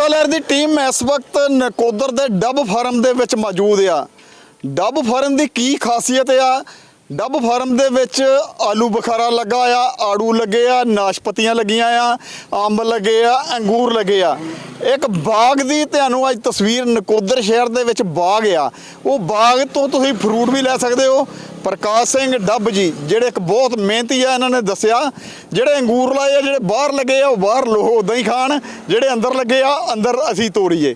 ਲਹਿਰ ਦੀ ਟੀਮ ਇਸ ਵਕਤ ਨਕੋਦਰ ਦੇ ਡੱਬ ਫਾਰਮ ਦੇ ਵਿੱਚ ਮੌਜੂਦ ਆ। ਡੱਬ ਫਾਰਮ ਦੀ ਕੀ ਖਾਸੀਅਤ ਆ? ਡੱਬ ਫਾਰਮ ਦੇ ਵਿੱਚ ਆਲੂ ਬੁਖਾਰਾ ਲੱਗਾ ਆ, ਆੜੂ ਲੱਗੇ ਆ, ਨਾਸ਼ਪਤੀਆਂ ਲੱਗੀਆਂ ਆ, ਅੰਬ ਲੱਗੇ ਆ, ਅੰਗੂਰ ਲੱਗੇ ਆ। ਇੱਕ ਬਾਗ ਦੀ ਤੁਹਾਨੂੰ ਅੱਜ ਤਸਵੀਰ ਨਕੋਦਰ ਸ਼ਹਿਰ ਦੇ ਵਿੱਚ ਬਾਗ ਆ। ਉਹ ਬਾਗ ਤੋਂ ਤੁਸੀਂ ਫਰੂਟ ਵੀ ਲੈ ਸਕਦੇ ਹੋ। ਪ੍ਰਕਾਸ਼ ਸਿੰਘ ਡੱਬ ਜੀ, ਜਿਹੜੇ ਇੱਕ ਬਹੁਤ ਮਿਹਨਤੀ ਆ, ਇਹਨਾਂ ਨੇ ਦੱਸਿਆ। ਜਿਹੜੇ ਅੰਗੂਰ ਲਾਏ ਆ, ਜਿਹੜੇ ਬਾਹਰ ਲੱਗੇ ਆ, ਉਹ ਬਾਹਰ ਲੋ ਉਦਾਂ ਹੀ ਖਾਣ। ਜਿਹੜੇ ਅੰਦਰ ਲੱਗੇ ਆ, ਅੰਦਰ ਅਸੀਂ ਤੋੜੀਏ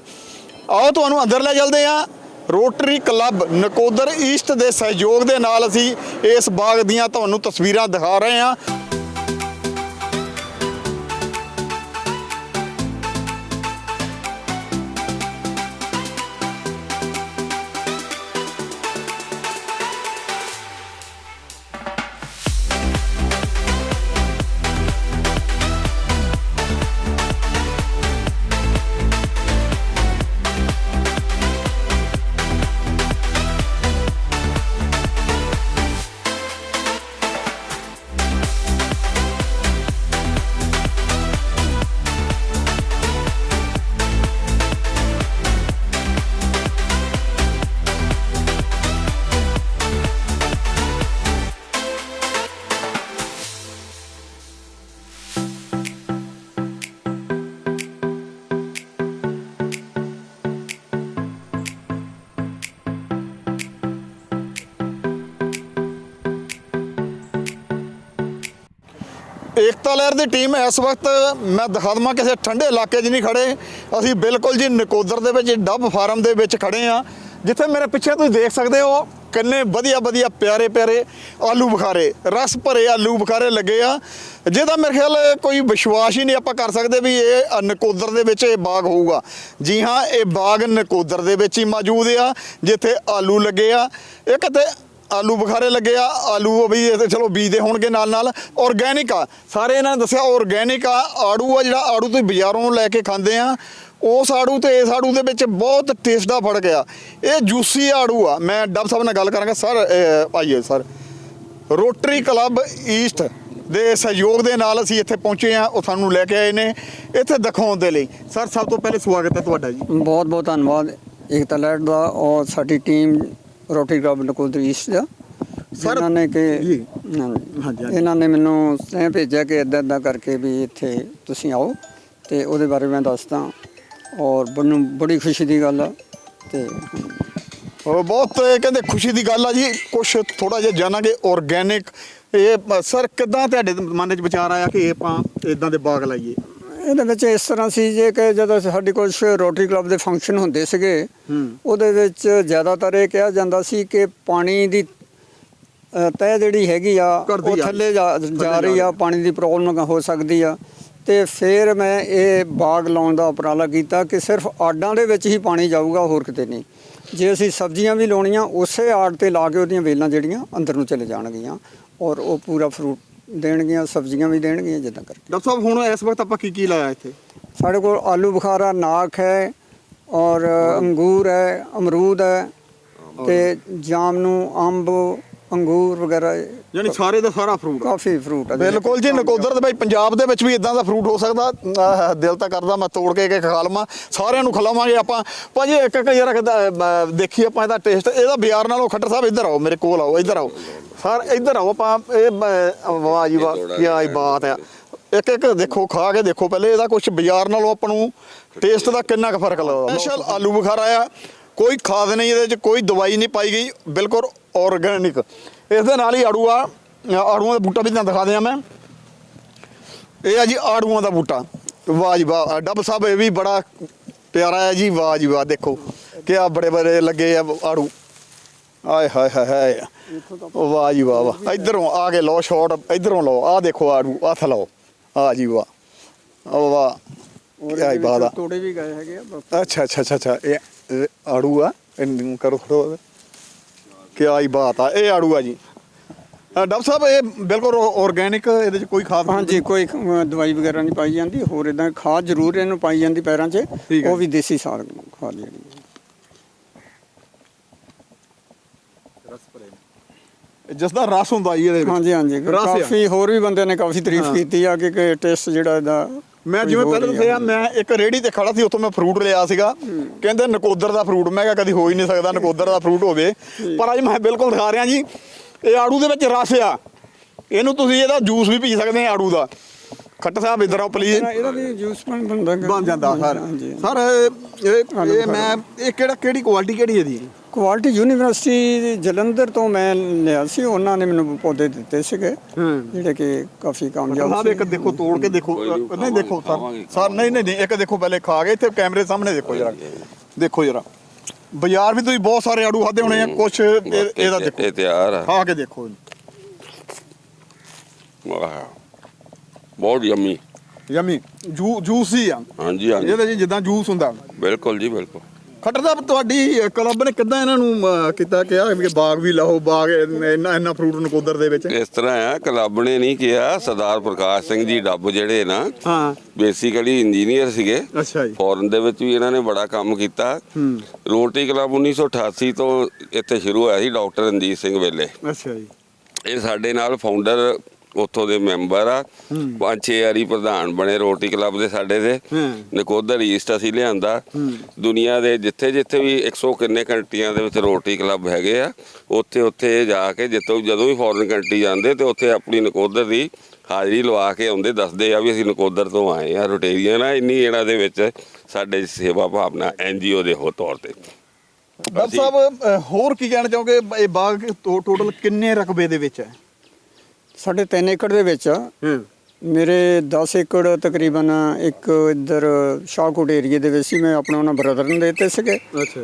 ਆਓ, ਤੁਹਾਨੂੰ ਅੰਦਰ ਲੈ ਚਲਦੇ ਆ। ਰੋਟਰੀ ਕਲੱਬ ਨਕੋਦਰ ਈਸਟ ਦੇ ਸਹਿਯੋਗ ਦੇ ਨਾਲ ਅਸੀਂ ਇਸ ਬਾਗ ਦੀਆਂ ਤੁਹਾਨੂੰ ਤਸਵੀਰਾਂ ਦਿਖਾ ਰਹੇ ਹਾਂ। ਏਕਤਾ ਲਹਿਰ ਦੀ ਟੀਮ ਇਸ ਵਕਤ ਮੈਂ ਦਿਖਾ ਦਵਾਂ ਕਿਸੇ ਠੰਡੇ ਇਲਾਕੇ 'ਚ ਨਹੀਂ ਖੜੇ। ਅਸੀਂ ਬਿਲਕੁਲ ਜੀ ਨਕੋਦਰ ਦੇ ਵਿੱਚ ਡੱਬ ਫਾਰਮ ਦੇ ਵਿੱਚ ਖੜੇ ਆ ਜਿੱਥੇ ਮੇਰੇ ਪਿੱਛੇ ਤੁਸੀਂ ਦੇਖ ਸਕਦੇ ਹੋ ਕਿੰਨੇ ਵਧੀਆ ਵਧੀਆ, ਪਿਆਰੇ ਪਿਆਰੇ ਆਲੂ ਬੁਖਾਰੇ, ਰਸ ਭਰੇ ਆਲੂ ਬੁਖਾਰੇ ਲੱਗੇ ਆ। ਜਿਹਦਾ ਮੇਰੇ ਖਿਆਲ ਕੋਈ ਵਿਸ਼ਵਾਸ ਹੀ ਨਹੀਂ ਆਪਾਂ ਕਰ ਸਕਦੇ ਵੀ ਇਹ ਨਕੋਦਰ ਦੇ ਵਿੱਚ ਇਹ ਬਾਗ ਹੋਊਗਾ। ਜੀ ਹਾਂ, ਇਹ ਬਾਗ ਨਕੋਦਰ ਦੇ ਵਿੱਚ ਹੀ ਮੌਜੂਦ ਆ, ਜਿੱਥੇ ਆਲੂ ਲੱਗੇ ਆ। ਇੱਕ ਤੇ ਆਲੂ ਬੁਖਾਰੇ ਲੱਗੇ ਆ, ਆਲੂ ਵੀ ਇਹ ਚਲੋ ਬੀਜਦੇ ਹੋਣਗੇ ਨਾਲ ਨਾਲ ਆਰਗੈਨਿਕ ਆ। ਸਾਰੇ ਇਹਨਾਂ ਨੇ ਦੱਸਿਆ ਆਰਗੈਨਿਕ ਆ, ਆੜੂ ਆ, ਜਿਹੜਾ ਆੜੂ ਤੁਸੀਂ ਬਾਜ਼ਾਰੋਂ ਲੈ ਕੇ ਖਾਂਦੇ ਆ, ਉਸ ਆੜੂ ਤੇ ਇਸ ਆੜੂ ਦੇ ਵਿੱਚ ਬਹੁਤ ਟੇਸਟ ਦਾ ਫ਼ਰਕ ਆ। ਇਹ ਜੂਸੀ ਆੜੂ ਆ। ਮੈਂ ਡਬ ਸਾਹਿਬ ਨਾਲ ਗੱਲ ਕਰਾਂਗਾ। ਸਰ ਆਈਏ ਸਰ ਰੋਟਰੀ ਕਲੱਬ ਈਸਟ ਦੇ ਸਹਿਯੋਗ ਦੇ ਨਾਲ ਅਸੀਂ ਇੱਥੇ ਪਹੁੰਚੇ ਆ। ਉਹ ਸਾਨੂੰ ਲੈ ਕੇ ਆਏ ਨੇ। ਇੱਥੇ ਦਿਖਾਉਣ ਦੇ ਲਈ। ਸਰ ਸਭ ਤੋਂ ਪਹਿਲੇ ਸਵਾਗਤ ਹੈ ਤੁਹਾਡਾ ਜੀ। ਬਹੁਤ ਬਹੁਤ ਧੰਨਵਾਦ। ਏਕਤਾ ਲੈਟ ਦਾ ਔਰ ਸਾਡੀ team rotary club Nakodar east ਦਾ। ਸਰ, ਇਹਨਾਂ ਨੇ ਕਿ ਜੀ। ਹਾਂਜੀ। ਇਹਨਾਂ ਨੇ ਮੈਨੂੰ ਸਨੇਹ ਭੇਜਿਆ ਕਿ ਇਦਾਂ ਇਦਾਂ ਕਰਕੇ ਵੀ ਇੱਥੇ ਤੁਸੀਂ ਆਓ ਤੇ ਉਹਦੇ ਬਾਰੇ ਮੈਂ ਦੱਸਦਾ। ਔਰ ਮੈਨੂੰ ਬੜੀ ਖੁਸ਼ੀ ਦੀ ਗੱਲ ਆ ਤੇ ਉਹ ਬਹੁਤ ਇਹ ਕਹਿੰਦੇ ਖੁਸ਼ੀ ਦੀ ਗੱਲ ਆ ਜੀ। ਕੁਝ ਥੋੜਾ ਜਿਹਾ ਜਾਣਾਂਗੇ ਆਰਗੈਨਿਕ ਇਹ ਸਰ ਕਿਦਾਂ ਤੁਹਾਡੇ ਮਨ ਵਿੱਚ ਵਿਚਾਰ ਆਇਆ ਕਿ ਇਹ ਆਪਾਂ ਇਦਾਂ ਦੇ ਬਾਗ ਲਾਈਏ? ਇਹਦੇ ਵਿੱਚ ਇਸ ਤਰ੍ਹਾਂ ਸੀ ਜੇ ਕਿ ਜਦੋਂ ਸਾਡੇ ਕੋਲ ਰੋਟਰੀ ਕਲੱਬ ਦੇ ਫੰਕਸ਼ਨ ਹੁੰਦੇ ਸੀਗੇ। ਉਹਦੇ ਵਿੱਚ ਜ਼ਿਆਦਾਤਰ ਇਹ ਕਿਹਾ ਜਾਂਦਾ ਸੀ ਕਿ ਪਾਣੀ ਦੀ ਤਹਿ ਜਿਹੜੀ ਹੈਗੀ ਆ ਉਹ ਥੱਲੇ ਜਾ ਰਹੀ ਆ ਪਾਣੀ ਦੀ ਪ੍ਰੋਬਲਮ ਹੋ ਸਕਦੀ ਆ। ਤੇ ਫਿਰ ਮੈਂ ਇਹ ਬਾਗ ਲਾਉਣ ਦਾ ਉਪਰਾਲਾ ਕੀਤਾ ਕਿ ਸਿਰਫ ਆਡਾਂ ਦੇ ਵਿੱਚ ਹੀ ਪਾਣੀ ਜਾਊਗਾ ਹੋਰ ਕਿਤੇ ਨਹੀਂ। ਜੇ ਅਸੀਂ ਸਬਜ਼ੀਆਂ ਵੀ ਲਾਉਣੀਆਂ ਉਸੇ ਆੜ ਤੇ ਲਾ ਕੇ ਉਹਦੀਆਂ ਵੇਲਾਂ ਜਿਹੜੀਆਂ ਅੰਦਰ ਨੂੰ ਚਲੇ ਜਾਣਗੀਆਂ ਔਰ ਉਹ ਪੂਰਾ ਫਰੂਟ ਦੇਣਗੀਆਂ ਸਬਜ਼ੀਆਂ ਵੀ ਦੇਣਗੀਆਂ ਜਿੱਦਾਂ ਕਰਕੇ। ਡਾਕਟਰ ਸਾਹਿਬ ਹੁਣ ਇਸ ਵਕਤ ਆਪਾਂ ਕੀ ਕੀ ਲਾਇਆ ਇੱਥੇ? ਸਾਡੇ ਕੋਲ ਆਲੂ ਬੁਖਾਰਾ ਨਾਖ ਹੈ ਔਰ ਅੰਗੂਰ ਹੈ ਅਮਰੂਦ ਹੈ ਤੇ ਜਾਮਨੂ ਅੰਬ ਅੰਗੂਰ ਵਗੈਰਾ ਯਾਨੀ ਸਾਰੇ ਦਾ ਸਾਰਾ ਫਰੂਟ ਕਾਫੀ ਫਰੂਟ ਹੈ ਬਿਲਕੁਲ ਜੀ ਨਕੋਦਰ ਦੇ ਬਾਈ ਪੰਜਾਬ ਦੇ ਵਿੱਚ ਵੀ ਇਦਾਂ ਦਾ ਫਰੂਟ ਹੋ ਸਕਦਾ। ਆਹ, ਦਿਲ ਤਾਂ ਕਰਦਾ ਮੈਂ ਤੋੜ ਕੇ ਕੇ ਖਾ ਲਵਾਂ। ਸਾਰਿਆਂ ਨੂੰ ਖਿਲਾਵਾਂਗੇ ਆਪਾਂ। ਭਾਜੀ ਇੱਕ ਇੱਕ ਜਰਾ ਦੇਖੀ ਆਪਾਂ ਇਹਦਾ ਟੇਸਟ ਇਹਦਾ ਬਾਜ਼ਾਰ ਨਾਲੋਂ ਖੱਟਰ ਸਾਹਿਬ ਇੱਧਰ ਆਓ ਮੇਰੇ ਕੋਲ ਆਓ ਇੱਧਰ ਆਓ। ਸਰ ਇੱਧਰ ਆਓ ਆਪਾਂ। ਇਹ ਬ- ਵਾਹ ਜੀ ਵਾਹ ਕੀ ਆਈ ਬਾਤ ਹੈ ਇੱਕ ਇੱਕ ਦੇਖੋ ਖਾ ਕੇ ਦੇਖੋ ਪਹਿਲੇ ਇਹਦਾ ਕੁਝ ਬਾਜ਼ਾਰ ਨਾਲੋਂ ਆਪਾਂ ਨੂੰ ਟੇਸਟ ਦਾ ਕਿੰਨਾ ਕੁ ਫ਼ਰਕ ਲੱਗਦਾ। ਸਪੈਸ਼ਲ ਆਲੂ ਬੁਖਾਰਾ ਆ ਕੋਈ ਖਾਦ ਨਹੀਂ ਇਹਦੇ ਵਿੱਚ ਕੋਈ ਦਵਾਈ ਨਹੀਂ ਪਾਈ ਗਈ। ਬਿਲਕੁਲ ਆਰਗੈਨਿਕ ਇਸ ਦੇ ਨਾਲ ਹੀ ਆੜੂ ਆ ਆੜੂਆਂ ਦਾ ਬੂਟਾ ਵੀ ਤੁਹਾਨੂੰ ਦਿਖਾ ਦਿਆਂ ਮੈਂ। ਇਹ ਆ ਜੀ ਆੜੂਆਂ ਦਾ ਬੂਟਾ। ਵਾਹ ਜੀ ਵਾਹ ਡੱਬ ਸਾਹਿਬ ਇਹ ਵੀ ਬੜਾ ਪਿਆਰਾ ਹੈ ਜੀ। ਵਾਹ ਜੀ ਵਾਹ ਦੇਖੋ ਕਿ ਆ ਬੜੇ ਬੜੇ ਲੱਗੇ ਆ ਆੜੂ। ਆਏ ਹਾਏ ਹਾਏ ਹਾਏ। ਵਾਹ ਜੀ ਵਾਹ ਵਾਹ। ਇਧਰੋਂ ਆ ਕੇ ਲਓ ਸ਼ਾਟ ਇਧਰੋਂ ਲਓ। ਆ ਦੇਖੋ ਆੜੂ ਹੱਥ ਲਾਓ। ਆ ਜੀ ਵਾਹ। ਉਹ ਵਾਹ। ਕੀ ਆਈ ਬਾਤ ਆ। ਤੋੜੇ ਵੀ ਗਏ ਹੈਗੇ ਆ। ਅੱਛਾ ਅੱਛਾ ਅੱਛਾ ਇਹ ਆੜੂ ਆ। ਇਹਨੂੰ ਕਰੋ ਥੋੜਾ ਕੀ ਆਈ ਬਾਤ ਆ ਇਹ ਆੜੂ ਆ ਜੀ। ਅ, ਡਾਕਟਰ ਸਾਹਿਬ ਇਹ ਬਿਲਕੁਲ ਆਰਗੈਨਿਕ ਇਹਦੇ ਚ ਕੋਈ ਖਾਦ ਹਾਂਜੀ ਕੋਈ ਦਵਾਈ ਵਗੈਰਾ ਨਹੀਂ ਪਾਈ ਜਾਂਦੀ ਹੋਰ ਇਦਾਂ ਖਾਦ ਜ਼ਰੂਰ ਇਹਨੂੰ ਪਾਈ ਜਾਂਦੀ ਪੈਰਾਂ 'ਚ ਠੀਕ ਹੈ। ਉਹ ਵੀ ਦੇਸੀ ਸਾਗ ਖਾਦ ਜਿਹੜੀ। ਜਿਸ ਦਾ ਰਸ ਹੁੰਦਾ ਜੀ ਇਹਦੇ ਵਿੱਚ। ਹਾਂਜੀ ਹਾਂਜੀ ਰਸ ਆ। ਕਾਫੀ ਹੋਰ ਵੀ ਬੰਦੇ ਨੇ ਕਾਫੀ ਤਾਰੀਫ ਕੀਤੀ ਆ ਕਿ ਕਿ ਟੇਸਟ ਜਿਹੜਾ ਇਹਦਾ ਮੈਂ ਜਿਵੇਂ ਪਹਿਲਾਂ ਦੱਸਿਆ ਮੈਂ ਇੱਕ ਰੇੜੀ ਤੇ ਖੜਾ ਸੀ ਉੱਥੋਂ ਮੈਂ ਫਰੂਟ ਲਿਆ ਸੀਗਾ। ਕਹਿੰਦੇ ਨਕੋਦਰ ਦਾ ਫਰੂਟ ਮੈਂ ਕਿਹਾ ਕਦੀ ਹੋ ਹੀ ਨਹੀਂ ਸਕਦਾ ਨਕੋਦਰ ਦਾ ਫਰੂਟ ਹੋਵੇ। ਪਰ ਅੱਜ ਮੈਂ ਬਿਲਕੁਲ ਦਿਖਾ ਰਿਹਾ ਜੀ ਇਹ ਆੜੂ ਦੇ ਵਿੱਚ ਰਸ ਆ। ਇਹਨੂੰ ਤੁਸੀਂ ਇਹਦਾ ਜੂਸ ਵੀ ਪੀ ਸਕਦੇ ਆ ਆੜੂ ਦਾ। ਖੱਟ ਸਾਹਿਬ ਇਧਰ ਆਓ ਪਲੀਜ਼ ਇਹਦਾ- ਵੀ ਜੂਸ ਬਣ ਬੰਦਾ ਬਣ ਜਾਂਦਾ ਸਰ। ਸਰ ਇਹ ਇਹ ਮੈਂ ਇਹ ਕਿਹੜਾ ਕਿਹੜੀ ਕੁਆਲਿਟੀ ਕਿਹੜੀ ਇਹਦੀ ਕੁਆਲਿਟੀ ਯੂਨੀਵਰਸਿਟੀ ਜਲੰਧਰ ਤੋਂ ਮੈਂ ਲਿਆ ਸੀ ਉਹਨਾਂ ਨੇ ਮੈਨੂੰ ਪੌਦੇ ਦਿੱਤੇ ਸੀਗੇ ਜਿਹੜੇ ਕਿ ਕਾਫੀ ਕਾਮਯਾਬ ਸਾਹਿਬ ਇੱਕ ਦੇਖੋ ਤੋੜ ਕੇ ਦੇਖੋ ਨਹੀਂ ਦੇਖੋ ਸਰ। ਸਰ ਨਹੀਂ ਨਹੀਂ ਨਹੀਂ, ਇੱਕ ਦੇਖੋ ਪਹਿਲੇ ਖਾ ਕੇ ਇੱਥੇ ਕੈਮਰੇ ਸਾਹਮਣੇ ਦੇਖੋ ਜਰਾ। ਦੇਖੋ ਜਰਾ। ਬਾਜ਼ਾਰ ਵੀ ਤੁਸੀਂ ਬਹੁਤ ਸਾਰੇ ਆੜੂ ਖਾਦੇ ਹੋਣੇ ਆ ਕੁਛ ਇਹ- ਇਹਦਾ ਦੇਖੋ। ਇਹ ਤਿਆਰ ਆ। ਖਾ ਕੇ ਦੇਖੋ ਵਾਹ। ਬਹੁਤ ਯਮੀ ਯਮੀ ਜੂ ਜੂਸ ਆ। ਹਾਂਜੀ ਹਾਂਜੀ। ਇਹਦੇ ਜਿੱਦਾਂ ਜੂਸ ਹੁੰਦਾ। ਬਿਲਕੁਲ ਜੀ ਬਿਲਕੁਲ। ਖੱਟਰ ਸਾਹਿਬ ਤੁਹਾਡੀ ਕਲੱਬ ਨੇ ਕਿੱਦਾਂ ਇਹਨਾਂ ਨੂੰ ਕੀਤਾ ਕਿਹਾ ਵੀ ਬਾਗ ਵੀ ਲਾਓ ਬਾਗ ਇੰਨਾ ਇੰਨਾ ਫਰੂਟ ਨਕੋਦਰ ਦੇ ਵਿੱਚ? ਇਸ ਤਰ੍ਹਾਂ ਆ ਕਲੱਬ ਨੇ ਨਹੀਂ ਕਿਹਾ ਸਰਦਾਰ ਪ੍ਰਕਾਸ਼ ਸਿੰਘ ਜੀ ਡੱਬ ਜਿਹੜੇ ਨਾ ਹਾਂ। ਬੇਸਿਕਲੀ ਇੰਜੀਨੀਅਰ ਸੀਗੇ। ਅੱਛਾ ਜੀ। ਫੋਰਨ ਦੇ ਵਿੱਚ ਵੀ ਇਹਨਾਂ ਨੇ ਬੜਾ ਕੰਮ ਕੀਤਾ। ਹੂੰ। ਰੋਟਰੀ ਕਲੱਬ 1988 ਤੋਂ ਇੱਥੇ ਸ਼ੁਰੂ ਹੋਇਆ ਸੀ ਡਾਕਟਰ ਰਣਜੀਤ ਸਿੰਘ ਵੇਲੇ। ਅੱਛਾ ਜੀ। ਇਹ ਸਾਡੇ ਨਾਲ ਫਾਊਂਡਰ ਉੱਥੋਂ ਦੇ ਮੈਂਬਰ ਆ। ਪੰਜ ਛੇ ਵਾਰੀ ਪ੍ਰਧਾਨ ਬਣੇ ਰੋਟਰੀ ਕਲੱਬ ਦੇ ਸਾਡੇ ਦੇ। ਨਕੋਦਰ ਈਸਟ ਅਸੀਂ ਲਿਆਂਦਾ। ਦੁਨੀਆ ਦੇ ਜਿੱਥੇ ਜਿੱਥੇ ਵੀ 100 ਕਿੰਨੇ ਕੰਟਰੀਆਂ ਦੇ ਵਿੱਚ ਰੋਟਰੀ ਕਲੱਬ ਹੈਗੇ ਆ ਉੱਥੇ ਉੱਥੇ ਜਾ ਕੇ ਜਿੱਥੋਂ ਜਦੋਂ ਵੀ ਫੋਰਨ ਕੰਟਰੀ ਜਾਂਦੇ ਤੇ ਉੱਥੇ ਆਪਣੀ ਨਕੋਦਰ ਦੀ ਹਾਜ਼ਰੀ ਲਵਾ ਕੇ ਆਉਂਦੇ ਦੱਸਦੇ ਆ ਵੀ ਅਸੀਂ ਨਕੋਦਰ ਤੋਂ ਆਏ ਆ। ਰੋਟੇਰੀਅਨ ਆ ਇੰਨੀ ਇਹਨਾਂ ਦੇ ਵਿੱਚ ਸਾਡੇ ਸੇਵਾ ਭਾਵਨਾ ਐਨਜੀਓ ਦੇ ਹੋ ਤੌਰ ਤੇ। ਡਾਕਟਰ ਸਾਹਿਬ ਹੋਰ ਕੀ ਕਹਿਣਾ ਚਾਹੋਗੇ? ਇਹ ਬਾਗ ਟੋਟਲ ਕਿੰਨੇ ਰਕਬੇ ਦੇ ਵਿੱਚ ਹੈ? ਸਾਡੇ 3 ਏਕੜ ਦੇ ਵਿੱਚ ਹੂੰ। ਮੇਰੇ 10 ਏਕੜ ਤਕਰੀਬਨ ਇੱਕ ਇੱਧਰ ਸ਼ਾਹਕੋਟ ਏਰੀਏ ਦੇ ਵਿੱਚ ਸੀ ਮੈਂ ਆਪਣੇ ਉਹਨਾਂ ਬ੍ਰਦਰ ਨੂੰ ਦੇ ਦਿੱਤੇ ਸੀਗੇ।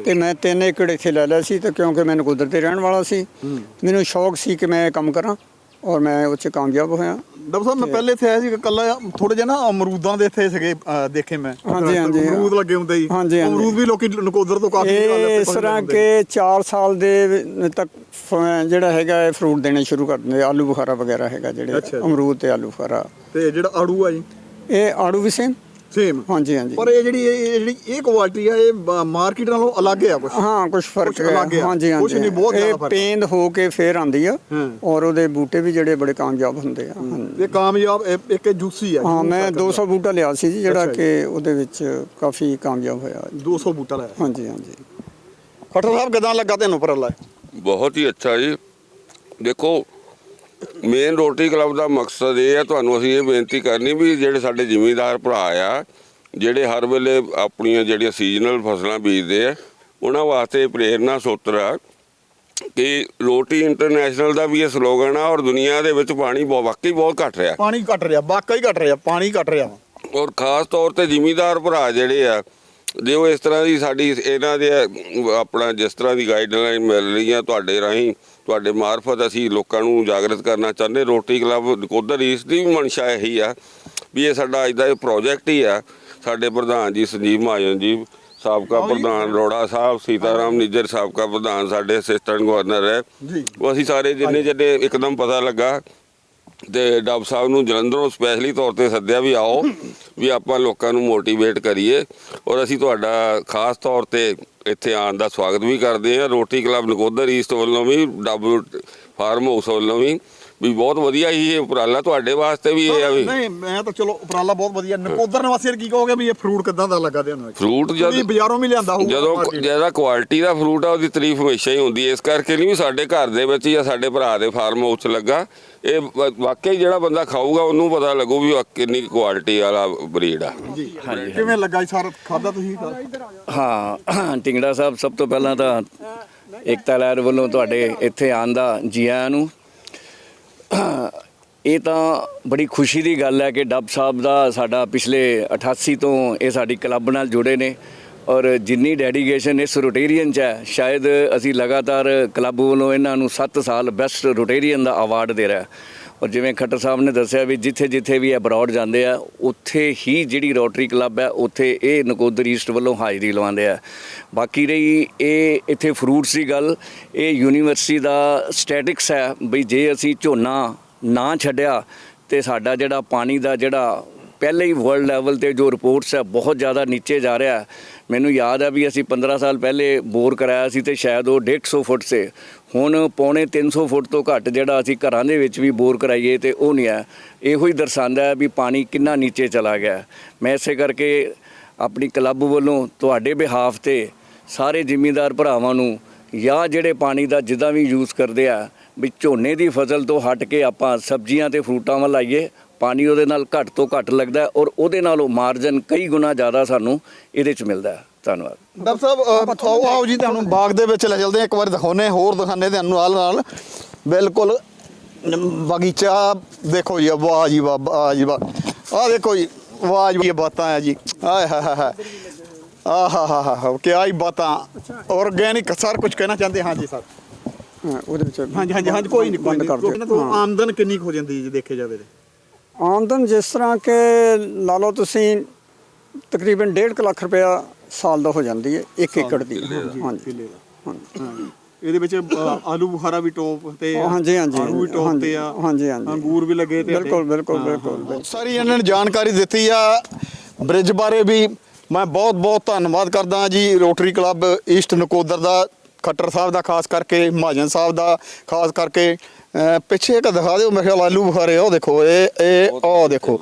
ਤੇ ਮੈਂ 3 ਏਕੜ ਇੱਥੇ ਲੈ ਲਿਆ ਸੀ ਤੇ ਕਿਉਂਕਿ ਮੈਨੂੰ ਕੁਦਰਤ ਰਹਿਣ ਵਾਲਾ ਸੀ ਮੈਨੂੰ ਸ਼ੌਕ ਸੀ ਕਿ ਮੈਂ ਇਹ ਕੰਮ ਕਰਾਂ। ਔਰ ਮੈਂ ਉਹ 'ਚ ਕਾਮਯਾਬ ਹੋਇਆ। ਡਾਕਟਰ ਸਾਹਿਬ ਮੈਂ ਪਹਿਲੇ ਇੱਥੇ ਆਇਆ ਸੀ ਕੱਲਾ ਥੋੜੇ ਜਿਹਾ ਨਾ ਅਮਰੂਦਾਂ ਦੇ ਇੱਥੇ ਸੀਗੇ ਦੇਖੇ ਮੈਂ। ਹਾਂਜੀ, ਹਾਂਜੀ। ਅਮਰੂਦ ਲੱਗੇ ਹੁੰਦੇ ਜੀ ਹਾਂਜੀ, ਹਾਂਜੀ। ਅਮਰੂਦ ਵੀ ਲੋਕੀ ਨਕੋਦਰ ਤੋਂ ਕਾਫੀ ਇਸ ਤਰ੍ਹਾਂ ਕਿ 4 ਸਾਲ ਦੇ ਤੱਕ ਜਿਹੜਾ ਹੈਗਾ ਇਹ ਫਰੂਟ ਦੇਣੇ ਸ਼ੁਰੂ ਕਰ ਦਿੰਦੇ ਆਲੂ ਬੁਖਾਰਾ ਵਗੈਰਾ ਹੈਗਾ ਜਿਹੜੇ। ਅਮਰੂਦ ਤੇ ਆਲੂ ਬੁਖਾਰਾ। ਤੇ ਜਿਹੜਾ ਆੜੂ ਆ ਜੀ? ਇਹ ਆੜੂ ਵੀ ਸੇਮ ਸੇਮ ਹਾਂਜੀ ਹਾਂਜੀ। ਪਰ ਇਹ ਜਿਹੜੀ ਇਹ ਜਿਹੜੀ ਇਹ ਕੁਆਲਿਟੀ ਆ ਇਹ ਮਾਰਕੀਟ ਨਾਲੋਂ ਅਲੱਗ ਆ ਕੁਝ ਹਾਂ ਕੁਝ ਫ਼ਰਕ ਆ। ਹਾਂਜੀ ਹਾਂਜੀ। ਨਹੀਂ, ਬਹੁਤ ਇਹ ਜ਼ਿਆਦਾ ਫ਼ਰਕ। ਪੇਂਦ ਹੋ ਕੇ ਫੇਰ ਆਂਦੀ ਆ। ਹਾਂ। ਔਰ ਉਹਦੇ ਬੂਟੇ ਵੀ ਜਿਹੜੇ ਬੜੇ ਕਾਮਯਾਬ ਹੁੰਦੇ ਆ। ਇਹ ਕਾਮਯਾਬ ਇੱਕ ਜੂਸੀ ਆ। ਹਾਂ ਮੈਂ ਦਾ 200 ਬੂਟਾ ਲਿਆ ਸੀ ਜੀ ਜਿਹੜਾ। ਕਿ ਉਹਦੇ ਵਿੱਚ ਕਾਫੀ ਕਾਮਯਾਬ ਹੋਇਆ। 200 ਬੂਟਾ ਲਾਇਆ। ਹਾਂਜੀ ਹਾਂਜੀ। ਖੱਟਰ ਸਾਹਿਬ ਕਿਦਾਂ ਲੱਗਾ ਤੈਨੂੰ ਪਰਲਾ ਬਹੁਤ ਹੀ ਅੱਛਾ ਜੀ। ਦੇਖੋ ਮੇਨ ਰੋਟਰੀ ਕਲੱਬ ਦਾ ਮਕਸਦ ਇਹ ਹੈ ਤੁਹਾਨੂੰ ਅਸੀਂ ਇਹ ਬੇਨਤੀ ਕਰਨੀ ਵੀ ਜਿਹੜੇ ਸਾਡੇ ਜ਼ਿਮੀਂਦਾਰ ਭਰਾ ਆ ਜਿਹੜੇ ਹਰ ਵੇਲੇ ਆਪਣੀਆਂ ਜਿਹੜੀਆਂ ਸੀਜ਼ਨਲ ਫਸਲਾਂ ਬੀਜਦੇ ਆ ਉਹਨਾਂ ਵਾਸਤੇ ਇਹ ਪ੍ਰੇਰਨਾ ਸੂਤਰ ਆ ਕਿ ਰੋਟੀ ਇੰਟਰਨੈਸ਼ਨਲ ਦਾ ਵੀ ਇਹ ਸਲੋਗਨ ਆ ਔਰ ਦੁਨੀਆ ਦੇ ਵਿੱਚ ਪਾਣੀ ਬਹੁਤ ਵਾਕਈ ਬਹੁਤ ਘਟ ਰਿਹਾ। ਪਾਣੀ ਘਟ ਰਿਹਾ ਵਾਕਈ ਘਟ ਰਿਹਾ ਪਾਣੀ ਘਟ ਰਿਹਾ। ਔਰ ਖਾਸ ਤੌਰ ਤੇ ਜ਼ਿਮੀਂਦਾਰ ਭਰਾ ਜਿਹੜੇ ਆ ਜੇ ਉਹ ਇਸ ਤਰ੍ਹਾਂ ਦੀ ਸਾਡੀ ਇਹਨਾਂ ਦੇ ਆਪਣਾ ਜਿਸ ਤਰ੍ਹਾਂ ਦੀ ਗਾਈਡਲਾਈਨ ਮਿਲ ਰਹੀ ਆ ਤੁਹਾਡੇ ਰਾਹੀਂ ਤੁਹਾਡੇ ਮਾਰਫਤ ਅਸੀਂ ਲੋਕਾਂ ਨੂੰ ਜਾਗਰਤ ਕਰਨਾ ਚਾਹੁੰਦੇ ਰੋਟੀ ਕਲੱਬ ਨਕੋਦਰ ਈਸਟ ਦੀ ਵੀ ਮਨਸ਼ਾ ਇਹੀ ਆ ਵੀ ਇਹ ਸਾਡਾ ਅੱਜ ਦਾ ਇਹ ਪ੍ਰੋਜੈਕਟ ਹੀ ਆ। ਸਾਡੇ ਪ੍ਰਧਾਨ ਜੀ ਸੰਜੀਵ ਮਹਾਜਨ ਜੀ ਸਾਬਕਾ। ਪ੍ਰਧਾਨ ਰੋੜਾ ਸਾਹਿਬ ਸੀਤਾਰਾਮ ਨਿੱਜਰ ਸਾਬਕਾ ਪ੍ਰਧਾਨ ਸਾਡੇ ਅਸਿਸਟੈਂਟ ਗਵਰਨਰ ਹੈ। ਜੀ। ਉਹ ਅਸੀਂ ਸਾਰੇ ਜਿੰਨੇ ਜਿਹਨੇ ਇੱਕਦਮ ਪਤਾ ਲੱਗਾ ਤੇ ਡਾਬ ਸਾਹਿਬ ਨੂੰ ਜਲੰਧਰੋਂ ਸਪੈਸ਼ਲੀ ਤੌਰ ਤੇ ਸੱਦਿਆ ਵੀ ਆਓ ਵੀ ਆਪਾਂ ਲੋਕਾਂ ਨੂੰ ਮੋਟੀਵੇਟ ਕਰੀਏ ਔਰ ਅਸੀਂ ਤੁਹਾਡਾ ਖਾਸ ਤੌਰ ਤੇ ਇੱਥੇ ਆਉਣ ਦਾ ਸਵਾਗਤ ਵੀ ਕਰਦੇ ਹਾਂ। ਰੋਟੀ ਕਲੱਬ ਨਕੋਦਰ ਈਸਟ ਵੱਲੋਂ ਵੀ ਡਬ ਫਾਰਮ ਹਾਊਸ ਵੱਲੋਂ ਵੀ। ਵੀ ਬਹੁਤ ਵਧੀਆ ਹੀ ਇਹ ਉਪਰਾਲਾ ਤੁਹਾਡੇ ਵਾਸਤੇ ਵੀ ਇਹ ਆ ਵੀ। ਨਹੀਂ ਮੈਂ ਤਾਂ ਚਲੋ ਉਪਰਾਲਾ ਬਹੁਤ ਵਧੀਆ। ਨਕੋਦਰ ਨਿਵਾਸੀਆਂ ਨੂੰ ਕੀ ਕਹੋਗੇ ਵੀ ਇਹ ਫਰੂਟ ਕਿਦਾਂ ਦਾ ਲੱਗਾ ਤੁਹਾਨੂੰ? ਫਰੂਟ ਜਦ ਬਾਜ਼ਾਰੋਂ ਵੀ ਲਿਆਂਦਾ ਹੋਊਗਾ ਜਦੋਂ। ਜਿਹਦਾ ਕੁਆਲਿਟੀ ਦਾ ਫਰੂਟ ਆ ਉਹਦੀ ਤਾਰੀਫ ਹਮੇਸ਼ਾ ਹੀ ਹੁੰਦੀ ਹੈ। ਇਸ ਕਰਕੇ ਨਹੀਂ ਵੀ ਸਾਡੇ ਘਰ ਦੇ ਵਿੱਚ ਜਾਂ ਸਾਡੇ ਭਰਾ ਦੇ ਫਾਰਮ ਹਾਊਸ ਲੱਗਾ। ਇਹ ਵਾਕਈ ਜਿਹੜਾ ਬੰਦਾ ਖਾਊਗਾ ਉਹਨੂੰ ਪਤਾ ਲੱਗੂ ਵੀ ਉਹ ਕਿੰਨੀ ਕੁਆਲਿਟੀ ਵਾਲਾ ਬਰੀਡ ਆ। ਜੀ ਕਿਵੇਂ ਲੱਗਾ ਜੀ ਸਾਰਾ ਖਾਦਾ ਤੁਸੀਂ? ਹਾਂ ਟਿੰਗੜਾ ਸਾਹਿਬ ਸਭ ਤੋਂ ਪਹਿਲਾਂ ਤਾਂ ਏਕਤਾ ਲਹਿਰ ਵੱਲੋਂ ਤੁਹਾਡੇ ਇੱਥੇ ਆਉਣ ਦਾ ਜੀ ਆਇਆਂ ਨੂੰ ਇਹ ਤਾਂ ਬੜੀ ਖੁਸ਼ੀ ਦੀ ਗੱਲ ਹੈ ਕਿ ਡੱਬ ਸਾਹਿਬ ਦਾ ਸਾਡਾ ਪਿਛਲੇ 88 ਤੋਂ ਇਹ ਸਾਡੀ ਕਲੱਬ ਨਾਲ ਜੁੜੇ ਨੇ ਔਰ ਜਿੰਨੀ ਡੈਡੀਕੇਸ਼ਨ ਇਸ ਰੋਟੇਰੀਅਨ ਚ ਹੈ, ਸ਼ਾਇਦ ਅਸੀਂ ਲਗਾਤਾਰ ਕਲੱਬ ਵੱਲੋਂ ਇਹਨਾਂ ਨੂੰ 7 ਸਾਲ ਬੈਸਟ ਰੋਟੇਰੀਅਨ ਦਾ ਅਵਾਰਡ ਦੇ ਰਿਹਾ ਔਰ ਜਿਵੇਂ ਖੱਟਰ ਸਾਹਿਬ ਨੇ ਦੱਸਿਆ ਵੀ ਜਿੱਥੇ ਜਿੱਥੇ ਵੀ ਅਬਰੋਡ ਜਾਂਦੇ ਆ, ਉੱਥੇ ਹੀ ਜਿਹੜੀ ਰੋਟਰੀ ਕਲੱਬ ਹੈ, ਉੱਥੇ ਇਹ ਨਕੋਦਰ ਈਸਟ ਵੱਲੋਂ ਹਾਜ਼ਰੀ ਲਵਾਉਂਦੇ ਆ। ਬਾਕੀ ਰਹੀ ਇਹ ਇੱਥੇ ਫਰੂਟਸ ਦੀ ਗੱਲ, ਇਹ ਯੂਨੀਵਰਸਿਟੀ ਦਾ ਸਟੈਟਿਕਸ ਹੈ ਵੀ ਜੇ ਅਸੀਂ ਝੋਨਾ ਨਾ ਛੱਡਿਆ ਤੇ ਸਾਡਾ ਜਿਹੜਾ ਪਾਣੀ ਦਾ ਜਿਹੜਾ ਪਹਿਲੇ ਹੀ ਵਰਲਡ ਲੈਵਲ ਤੇ ਜੋ ਰਿਪੋਰਟਸ ਹੈ, ਬਹੁਤ ਜ਼ਿਆਦਾ ਨੀਚੇ ਜਾ ਰਿਹਾ। ਮੈਨੂੰ ਯਾਦ ਹੈ ਵੀ ਅਸੀਂ 15 ਸਾਲ ਪਹਿਲੇ ਬੋਰ ਕਰਾਇਆ ਸੀ ਤੇ ਸ਼ਾਇਦ ਉਹ 150 ਫੁੱਟ ਸੇ। ਹੁਣ ਪੌਣੇ 300 ਫੁੱਟ ਤੋਂ ਘੱਟ ਜਿਹੜਾ ਅਸੀਂ ਘਰਾਂ ਦੇ ਵਿੱਚ ਵੀ ਬੋਰ ਕਰਾਈਏ ਤੇ ਉਹ ਨਹੀਂ ਹੈ। ਇਹੋ ਹੀ ਦਰਸਾਉਂਦਾ ਹੈ ਵੀ ਪਾਣੀ ਕਿੰਨਾ ਨੀਚੇ ਚਲਾ ਗਿਆ ਮੈਂ ਇਸੇ ਕਰਕੇ ਆਪਣੀ ਕਲੱਬ ਵੱਲੋਂ ਤੁਹਾਡੇ ਬਿਹਾਫ ਤੇ ਸਾਰੇ ਜ਼ਿਮੀਂਦਾਰ ਭਰਾਵਾਂ ਨੂੰ ਜਾਂ ਜਿਹੜੇ ਪਾਣੀ ਦਾ ਜਿੱਦਾਂ ਵੀ ਯੂਜ਼ ਕਰਦੇ ਆ, ਵੀ ਝੋਨੇ ਦੀ ਫਸਲ ਤੋਂ ਹਟ ਕੇ ਆਪਾਂ ਸਬਜ਼ੀਆਂ ਤੇ ਫਰੂਟਾਂ ਵੱਲ ਆਈਏ, ਪਾਣੀ ਉਹਦੇ ਨਾਲ ਘੱਟ ਤੋਂ ਘੱਟ ਲੱਗਦਾ ਔਰ ਉਹਦੇ ਨਾਲੋਂ ਮਾਰਜਨ ਕਈ ਗੁਣਾ ਜ਼ਿਆਦਾ ਸਾਨੂੰ ਇਹਦੇ ਚ ਮਿਲਦਾ ਧੰਨਵਾਦ। ਡਾਕਟਰ ਸਾਹਿਬ ਅ, ਆਓ ਆਓ ਜੀ ਤੁਹਾਨੂੰ ਬਾਗ ਦੇ ਵਿੱਚ ਲੈ ਚਲਦੇ ਹਾਂ ਇੱਕ ਵਾਰ ਦਿਖਾਉਨੇ ਹੋਰ ਦਿਖਾਣੇ ਤੁਹਾਨੂੰ ਨਾਲ ਨਾਲ। ਬਿਲਕੁਲ ਬਗੀਚਾ ਦੇਖੋ ਜੀ ਵਾਹ ਜੀ ਵਾਹ ਵਾਹ ਜੀ ਵਾਹ। ਆਹ ਦੇਖੋ ਜੀ ਵਾਹ ਜੀ ਇਹ ਬਾਤਾਂ ਆ ਜੀ। ਆਏ ਹਾ ਹਾ ਹਾ ਆਹ ਹਾ ਹਾ ਹਾ ਕੀ ਆਈ ਬਾਤਾਂ। ਆਰਗੇਨਿਕ ਸਾਰ ਕੁਝ ਕਹਿਣਾ ਚਾਹੁੰਦੇ? ਹਾਂ ਜੀ ਸਰ। ਹਾਂ, ਉਹਦੇ ਵਿੱਚ ਹਾਂਜੀ ਹਾਂਜੀ ਹਾਂਜੀ ਕੋਈ ਨਹੀਂ ਕੋਈ ਬੰਦ ਕਰ ਨਹੀਂ ਦਿਓ। ਤੋਂ ਹਾਂ। ਆਮਦਨ ਕਿੰਨੀ ਕੁ ਹੋ ਜਾਂਦੀ ਜੀ ਦੇਖੇ ਜਾਵੇ ਤੇ। ਆਮਦਨ ਜਿਸ ਤਰ੍ਹਾਂ ਕਿ ਲਾ ਲਓ ਤੁਸੀਂ ਤਕਰੀਬਨ 1.5 ਲੱਖ ਰੁਪਇਆ ਸਾਲ ਦਾ ਹੋ ਜਾਂਦੀ ਹੈ 1 ਏਕੜ ਦੀ। ਹਾਂਜੀ ਕਿੱਲੇ ਦਾ। ਹਾਂਜੀ। ਇਹਦੇ ਵਿੱਚ ਅ, ਆਲੂ ਬੁਖਾਰਾ ਵੀ ਟੋਪ ਤੇ ਆ, ਹਾਂਜੀ, ਹਾਂਜੀ, ਆਲੂ ਵੀ ਟੋਪ ਤੇ ਆ। ਹਾਂਜੀ, ਹਾਂਜੀ। ਅੰਗੂਰ ਵੀ ਲੱਗੇ ਤੇ ਬਿਲਕੁਲ, ਬਿਲਕੁਲ, ਬਿਲਕੁਲ। ਸਾਰੀ ਇਹਨਾਂ ਨੇ ਜਾਣਕਾਰੀ ਦਿੱਤੀ ਆ। ਬ੍ਰਿਜ ਬਾਰੇ ਵੀ ਮੈਂ ਬਹੁਤ ਬਹੁਤ ਧੰਨਵਾਦ ਕਰਦਾ ਹਾਂ ਜੀ। ਰੋਟਰੀ ਕਲੱਬ ਈਸਟ ਨਕੋਦਰ ਦਾ ਖੱਟਰ ਸਾਹਿਬ ਦਾ ਖਾਸ ਕਰਕੇ ਮਹਾਜਨ ਸਾਹਿਬ ਦਾ ਖਾਸ ਕਰਕੇ ਪਿੱਛੇ ਇੱਕ ਦਿਖਾ ਦਿਓ ਮੇਰੇ ਖਿਆਲ ਆਲੂ ਬੁਖਾਰੇ ਉਹ ਦੇਖੋ ਇਹ ਇਹ ਉਹ ਦੇਖੋ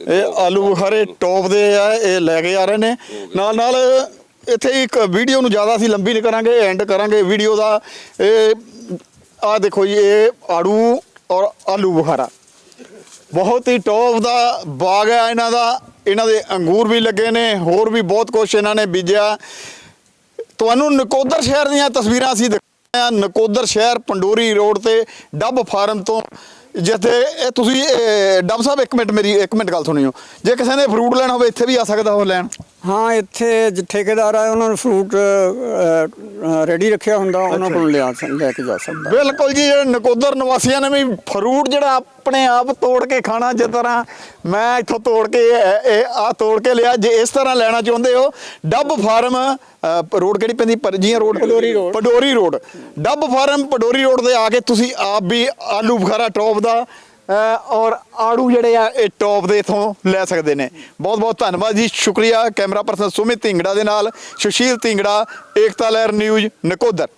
ਇਹ ਆਲੂ ਬੁਖਾਰੇ ਟੌਪ ਦੇ ਆ ਇਹ ਲੈ ਕੇ ਆ ਰਹੇ ਨੇ। ਨਾਲ ਨਾਲ ਇੱਥੇ ਇੱਕ ਵੀਡੀਓ ਨੂੰ ਜ਼ਿਆਦਾ ਅਸੀਂ ਲੰਬੀ ਨਹੀਂ ਕਰਾਂਗੇ ਐਂਡ ਕਰਾਂਗੇ। ਵੀਡੀਓ ਦਾ ਇਹ ਆ ਦੇਖੋ ਜੀ ਇਹ ਆੜੂ ਔਰ ਆਲੂ ਬੁਖਾਰਾ। ਬਹੁਤ ਹੀ ਟੌਪ ਦਾ ਬਾਗ ਹੈ ਇਹਨਾਂ ਦਾ। ਇਹਨਾਂ ਦੇ ਅੰਗੂਰ ਵੀ ਲੱਗੇ ਨੇ ਹੋਰ ਵੀ ਬਹੁਤ ਕੁਝ ਇਹਨਾਂ ਨੇ ਬੀਜਿਆ। ਤੁਹਾਨੂੰ ਨਕੋਦਰ ਸ਼ਹਿਰ ਦੀਆਂ ਤਸਵੀਰਾਂ ਅਸੀਂ ਦਿਖਾਈਆਂ ਨਕੋਦਰ ਸ਼ਹਿਰ ਪੰਡੋਰੀ ਰੋਡ ਤੇ ਡੱਬ ਫਾਰਮ ਤੋਂ, ਜਿੱਥੇ ਇਹ ਤੁਸੀਂ ਡੱਬ ਸਾਹਿਬ ਇੱਕ ਮਿੰਟ ਮੇਰੀ, ਇੱਕ ਮਿੰਟ ਗੱਲ ਸੁਣਿਓ। ਜੇ ਕਿਸੇ ਨੇ ਫਰੂਟ ਲੈਣਾ ਹੋਵੇ, ਇੱਥੇ ਵੀ ਆ ਸਕਦਾ ਉਹ ਲੈਣ। ਹਾਂ ਇੱਥੇ ਜੇ ਠੇਕੇਦਾਰ ਆ ਉਹਨਾਂ ਨੂੰ ਫਰੂਟ ਰੈਡੀ ਰੱਖਿਆ ਹੁੰਦਾ ਉਹਨਾਂ ਕੋਲ ਲਿਆ ਸ- ਲੈ ਕੇ ਜਾ ਸਕਦਾ। ਬਿਲਕੁਲ ਜੀ ਜਿਹੜੇ ਨਕੋਦਰ ਨਿਵਾਸੀਆਂ ਨੇ ਵੀ ਫਰੂਟ ਜਿਹੜਾ ਆਪਣੇ ਆਪ ਤੋੜ ਕੇ ਖਾਣਾ ਜਿਸ ਤਰ੍ਹਾਂ ਮੈਂ ਇੱਥੋਂ ਤੋੜ ਕੇ ਇਹ- ਇਹ ਆ ਤੋੜ ਕੇ ਲਿਆ ਜੇ ਇਸ ਤਰ੍ਹਾਂ ਲੈਣਾ ਚਾਹੁੰਦੇ ਹੋ ਡੱਬ ਫਾਰਮ ਅ, ਰੋਡ ਕਿਹੜੀ ਪੈਂਦੀ? Parjian road? Padori road. Padori road. Dabb farm Padori road ਤੇ ਆ ਕੇ ਤੁਸੀਂ ਆਪ ਵੀ ਆਲੂ ਬੁਖਾਰਾ ਟੌਪ ਦਾ ਔਰ ਆੜੂ ਜਿਹੜੇ ਆ, ਇਹ ਟੌਪ ਦੇ ਇਥੋਂ ਲੈ ਸਕਦੇ ਨੇ। ਬਹੁਤ ਬਹੁਤ ਧੰਨਵਾਦ ਜੀ। ਸ਼ੁਕਰੀਆ। ਕੈਮਰਾ ਪਰਸਨ ਸੁਮਿਤ ਢਿੰਗੜਾ ਦੇ ਨਾਲ। ਸੁਸ਼ੀਲ ਢਿੰਗੜਾ, ਏਕਤਾ ਲਹਿਰ ਨਿਊਜ਼, ਨਕੋਦਰ।